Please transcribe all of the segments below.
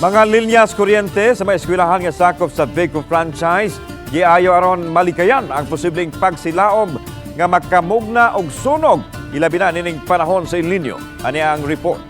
Mga linyas kuryente sa mga eskwelahan nga sakop sa Vico franchise, giayo aron malikayan ang posibleng pagsilaom nga makamugna og sunog ilabi na nining panahon sa El Nino. Ani ang report.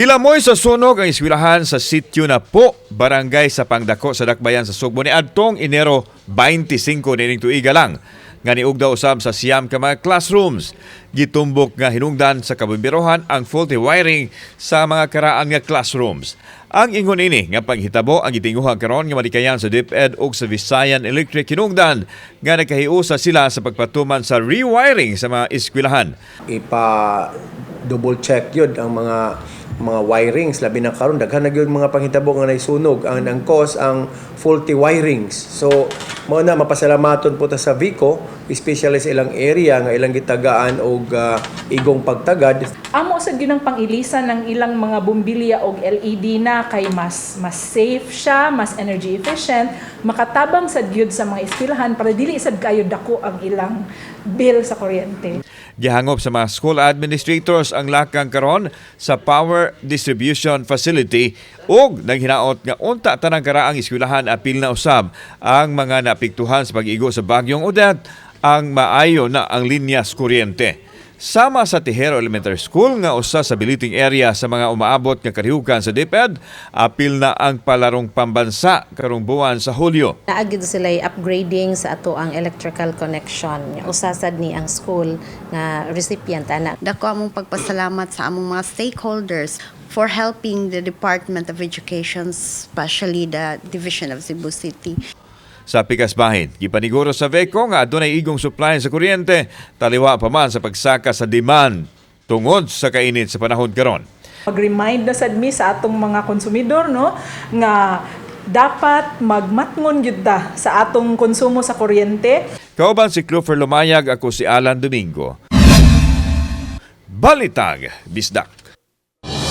Ilamoy sa sunog ang eskwelahan sa sityo na po, barangay sa Pangdako sa Dakbayan sa Sugbo ni Adtong Enero 25 nining tuiga lang. Nga niug daw usab sa siyam ka mga classrooms. Gitumbok nga hinungdan sa kabumbirohan ang faulty wiring sa mga karaan nga classrooms. Ang ingon ini nga paghitabo ang gitinguhan karon nga malikayan sa DepEd ug sa Visayan Electric hinungdan nga nagkahiusa sila sa pagpatuman sa rewiring sa mga eskwelahan. ipa double check yun ang mga mga wirings labi na karon daghan na gyud mga panghitabo nga naisunog ang ang cause ang faulty wirings so mao na mapasalamaton po ta sa Vico especially sa ilang area nga ilang gitagaan og ah, igong pagtagad Amo sa ginang pangilisan ng ilang mga bumbilya og LED na kay mas mas safe siya, mas energy efficient, makatabang sa gyud sa mga eskwelahan para dili sad kayo dako ang ilang bill sa kuryente. Gihangop sa mga school administrators ang lakang karon sa power distribution facility ug naghinaot nga unta tanang karaang eskwelahan apil na usab ang mga naapektuhan sa pag-igo sa bagyong Odette ang maayo na ang linyas kuryente. Sama sa Tijero Elementary School nga usa sa biliting area sa mga umaabot nga karihukan sa DepEd, apil na ang palarong pambansa karong buwan sa Hulyo. Naagid sila upgrading sa ato ang electrical connection. Usasad ni ang school nga recipient ana. Dako among pagpasalamat sa among mga stakeholders for helping the Department of Education, especially the Division of Cebu City. Sa pikas bahin, gipaniguro sa VECO nga adunay igong supply sa kuryente, taliwa pa man sa pagsaka sa demand tungod sa kainit sa panahon karon. Mag-remind na sad mi sa atong mga konsumidor no nga dapat magmatngon gyud ta sa atong konsumo sa kuryente Kauban si Clover Lumayag, ako si Alan Domingo. Balitag, Bisdak.